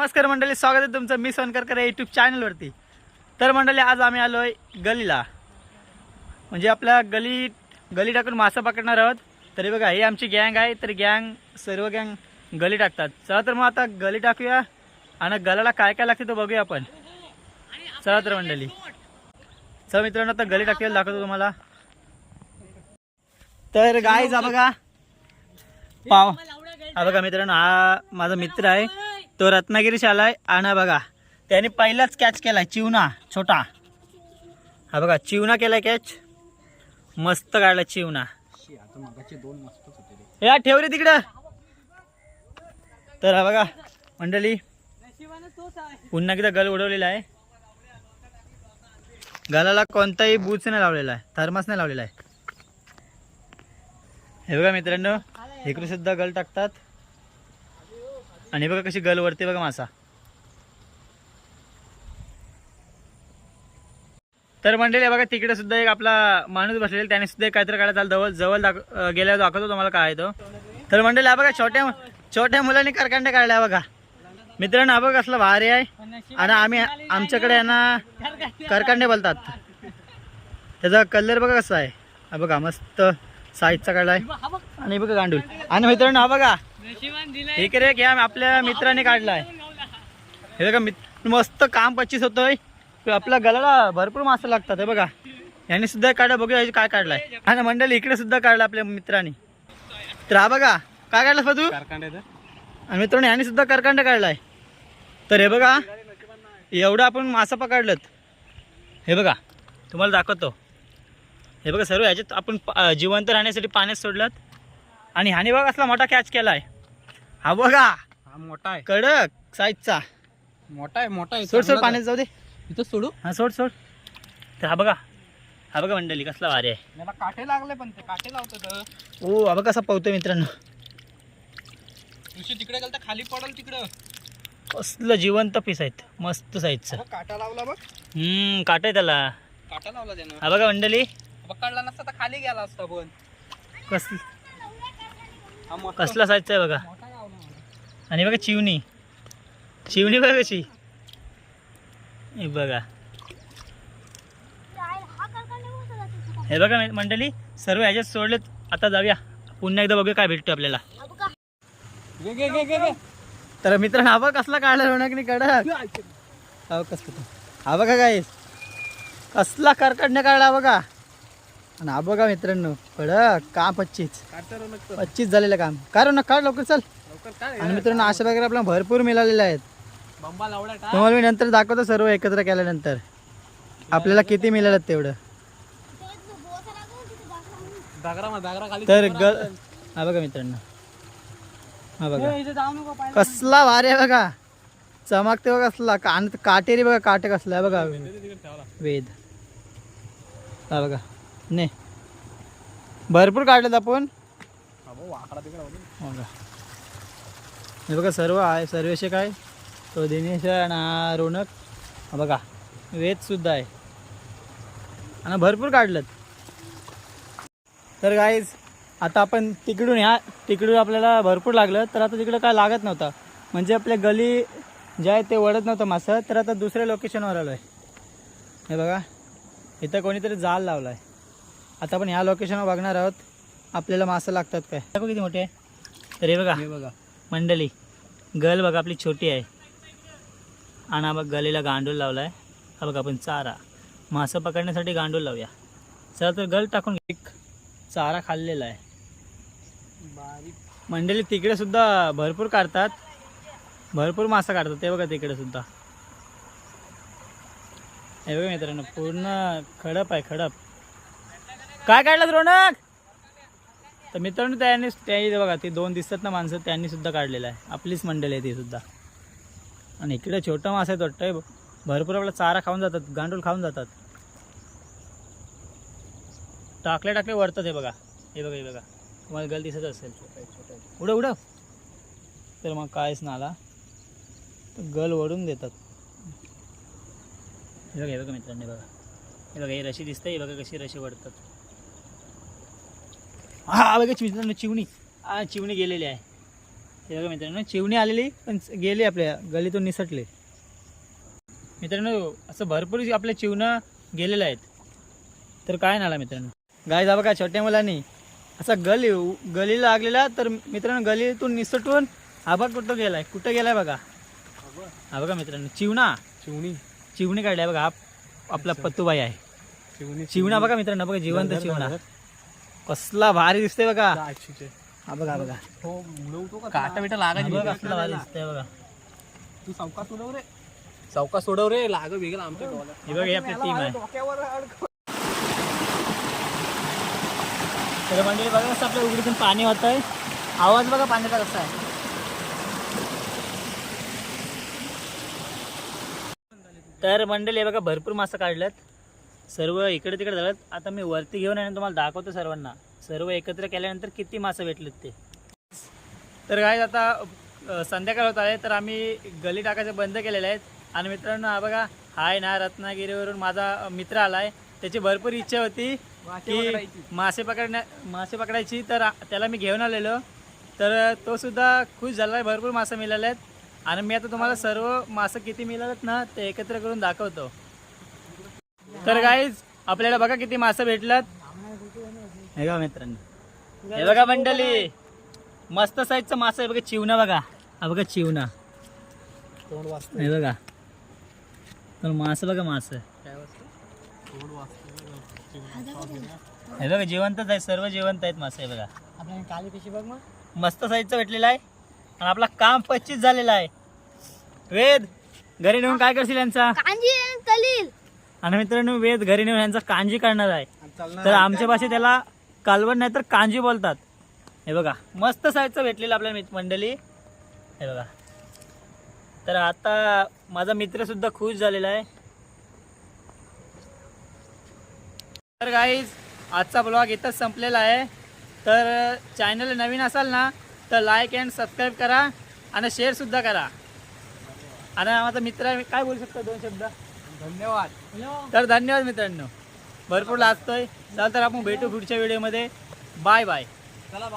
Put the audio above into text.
नमस्कार मंडळी स्वागत आहे तुमचं मी सोनकरकर या यूट्यूब चॅनलवरती तर मंडळी आज आम्ही आलो आहे गलीला. म्हणजे आपल्या गली गली टाकून मासा पकडणार आहोत. तरी बघा ही आमची गँग आहे तर गँग सर्व गँग गली टाकतात. चला तर मग आता गली टाकूया आणि गलाला काय काय लागते तो बघूया आपण. चला तर मंडळी. चला मित्रांनो आता गली टाकूया दाखवतो तुम्हाला. तर गाय जा बघा. पाव हा बघा मित्रांनो हा माझा मित्र आहे. तो रत्नागिरीशी आलाय आणा बघा. त्याने पहिलाच कॅच केलाय चिवना छोटा. हा बघा चिवना केलाय कॅच मस्त काढला चिवना. या ठेव रे तिकडं. तर हा बघा मंडळी पुन्हा एकदा गल उडवलेला आहे. गलाला कोणताही बूच नाही लावलेला आहे थर्मास नाही लावलेला आहे. हे बघा मित्रांनो इकडे सुद्धा गल टाकतात. आणि बघा कशी गल वरते बघा मासा. तर म्हणलेले बघा तिकडे सुद्धा एक आपला माणूस बसलेला त्याने सुद्धा एक काहीतरी काढायला जवळ जवळ दाख गेल्यावर दाखवतो तुम्हाला काय तो. तर मंडळी हा बघा छोट्या छोट्या मुलांनी करकंडे काढले बघा. मित्रांनो हा बघा कसला भारी आहे. आणि आम्ही आमच्याकडे यांना करकांडे बोलतात. त्याचा कलर बघा कसा आहे. हा बघा मस्त साईजचा काढलाय आणि बघा गांडूल आणि मित्रांनो हा बघा. इकडे घ्या आपल्या मित्राने काढलाय. हे बघा मित मस्त काम पच्चीस होतोय. आपल्या गलाला भरपूर मासे लागतात हे बघा. यांनी सुद्धा काढा बघूया काय काढलाय. आणि मंडळी इकडे सुद्धा काढला आपल्या मित्रांनी. तर हा बघा काय काढला तू? आणि मित्रांनो यांनी सुद्धा करकांड काढलाय. तर हे बघा एवढं आपण मासा पकडलं हे बघा तुम्हाला दाखवतो. हे बघा सर्व ह्याच्यात आपण जिवंत राहण्यासाठी पाण्यात सोडलं आणि ह्याने बघा असला मोठा कॅच केलाय. हा बघा. हा मोठा आहे. कडक साईजचा मोठा आहे मोठा आहे. सोड सोड पाण्यात जाऊ दे. इथं सोडू? हा सोड सोड. तर हा बघा. हा बघा मंडळी कसला भारी आहे. मला काटे लागले पण ते काटे लावतो तर. ओ हा बघा कसा पवतोय मित्रांनो. तिकडे गेलं तर खाली पडल तिकडं. कसलं जिवंत पीस आहेत. मस्त साईजचं काटा लावला बघ. हम्म काट आहे त्याला. काटा लावला त्यानं. हा बघा मंडळी. पकडला नसता तर खाली गेला असता पण. कस मोठा कसला साईजचा आहे बघा. आणि बघा चिवणी. चिवणी बघा कशी. हे बघा. हे बघा मंडळी सर्व ह्याच्यात सोडलेत आता जाऊया. पुन्हा एकदा बघूया काय भेटतो आपल्याला. तर मित्रांनो हा बघ कसला काढला रोनकनी कडक हा बघ कसला. हा बघा काय कसला करकडने काढला बघा. आणि हा बघा मित्रांनो कडक काम पच्चीस. पच्चीस झालेलं काम. कारण ना काढ लवकर चल. आणि मित्रांनो अशा प्रकारे आपल्याला भरपूर मिळालेले आहेत. तुम्हाला मी नंतर दाखवतो सर्व एकत्र केल्यानंतर. आपल्याला किती मिळालं तेवढं? तर हा बघा मित्रांनो. हा बघा. कसला भारी आहे बघा. चमकते बघा कसला. आणि काटेरी बघा काटे कसला आहे बघा. वेद. हा बघा. ने. भरपूर काढलेत आपण. बघा हे बघा सर्व आहे. सर्वेशे काय? तो दिनेश आहे आणि हा रोनक. हा बघा वेद सुद्धा आहे. आणि भरपूर काढलं तर गाईज आता आपण तिकडून ह्या तिकडून आपल्याला भरपूर लागलं. तर आता तिकडं काय लागत नव्हतं. म्हणजे आपल्या गली जे आहे ते वडत नव्हतं मासं. तर आता दुसऱ्या लोकेशनवर आलो आहे हे बघा इथं कोणीतरी जाल लावला आहे आता आपण ह्या लोकेशनवर बघणार आहोत. आपल्याला मासं लागतात काय? दाखव किती मोठे आहे. तर हे बघा. हे बघा. मंडळी गल बघा आपली छोटी आहे. आणि हा बघ गलीला गांडूल लावला आहे हा बघा आपण चारा. मासं पकडण्यासाठी गांडूल लावूया. चला तर गल टाकून. एक चारा खाल्लेला आहे. बारीक. मंडळी तिकडे सुद्धा भरपूर काढतात. भरपूर मासा काढतात. ते बघा तिकडे सुद्धा. हे बघा मित्रांनो पूर्ण खडप आहे खडप. काय काढलं रोनक? तर मित्रांनो त्यांनी त्याही बघा ते दोन दिसतात ना माणसं त्यांनी सुद्धा काढलेलं आहे. आपलीच मंडळी आहे ती सुद्धा. आणि इकडे छोटं मासा आहे वाटतं भरपूर आपला चारा खाऊन जातात गांडूळ खाऊन जातात. टाकले टाकले वरतात हे बघा. हे बघा हे बघा. तुम्हाला गल दिसत असेल. उडव उडव. तर मग कायच ना आला. तर गल वडून देतात. हे बघा हे बघा मित्रांनी हे बघा. हे बघा ही रशी दिसते हे बघा कशी रशी वडतात हा बघा मित्रांनो चिवणी. हा चिवणी गेलेली आहे. हे बघा मित्रांनो चिवणी आलेली पण गेली आपल्या गलीतून निसटले. मित्रांनो असं भरपूर आपल्या चिवणं गेलेलं आहेत. तर काय नाला मित्रांनो? गाय जा बघा छोट्या मुलांनी असा गली गलीला लागलेला तर मित्रांनो गलीतून निसटून हा बघ कुठं गेलाय कुठं गेलाय बघा. हा बघा मित्रांनो चिवणा. चिवणी. चिवणी काढलाय बघा हा आपला पत्तूबाई आहे. चिवणी चिवणा बघा मित्रांनो बघा जिवंत चिवणा. कसला भारी दिसतोय बघा. आठशेचे हा बघा बघा. हो उडवतो का काटा बिटा लागायची बघा कसला भारी दिसतोय बघा. तू चौका सोडव रे. चौका सोडव रे लाग वेगळं आमच्या ही बघा ही आपली टीम आहे. तर मंडळी बघा कसं आपल्या उघडीतून पाणी होत आहे आवाज बघा पाण्याचा कसा आहे. तर मंडळी बघा भरपूर मासे काढल्यात. सर्व इकडे तिकडे झाल्यात आता मी वरती घेऊन आहे आणि तुम्हाला दाखवतो सर्वांना. सर्व एकत्र केल्यानंतर किती मासे भेटलेत ते. तर काय आता संध्याकाळ होत आहे. तर आम्ही गली टाकायचं बंद केलेले आहेत आणि मित्रांनो हा बघा हाय ना रत्नागिरीवरून माझा मित्र आलाय. त्याची भरपूर इच्छा होती की मासे पकडण्या मासे पकडायची. तर त्याला मी घेऊन आलेलो. तर तो सुद्धा खुश झाला आहे. भरपूर मासे मिळाले आहेत आणि मी आता तुम्हाला सर्व मासे किती मिळालेत ना ते एकत्र करून दाखवतो. तर गाईज आपल्याला बघा किती मासे भेटलात हे बघा मित्रांनो. हे बघा मंडळी. मस्त साईजचं मासा आहे बघा चिवणा बघा. हा बघा चिवणा. हे बघा. तर मासं बघा मासं. हे बघा जिवंतच आहे सर्व जिवंत आहेत मासे हे बघा. बघ मस्त साईजचा भेटलेला आहे. आणि आपला काम पच्चीस झालेला आहे. वेद घरी नेऊन काय करशील यांचा? आणि मित्रांनो वेद घरी नेऊन यांचा कांजी करणार आहे. तर आमच्या भाषेत त्याला कालवण नाही तर कांजी बोलतात. हे बघा मस्त साईजचं भेटलेलं आपल्या मंडळी. हे बघा. तर आता माझा मित्र सुद्धा खुश झालेला आहे. तर गाईज आजचा ब्लॉग इथंच संपलेला आहे. तर चॅनल नवीन असाल ना तर लाईक अँड सबस्क्राईब करा आणि शेअर सुद्धा करा. आणि माझा मित्र आहे, काय बोलू शकता दोन शब्द? धन्यवाद. तर धन्यवाद मित्रांनो. भरपूर लाजतोय. चल तर आपण भेटू पुढच्या व्हिडिओमध्ये. Bye bye. चला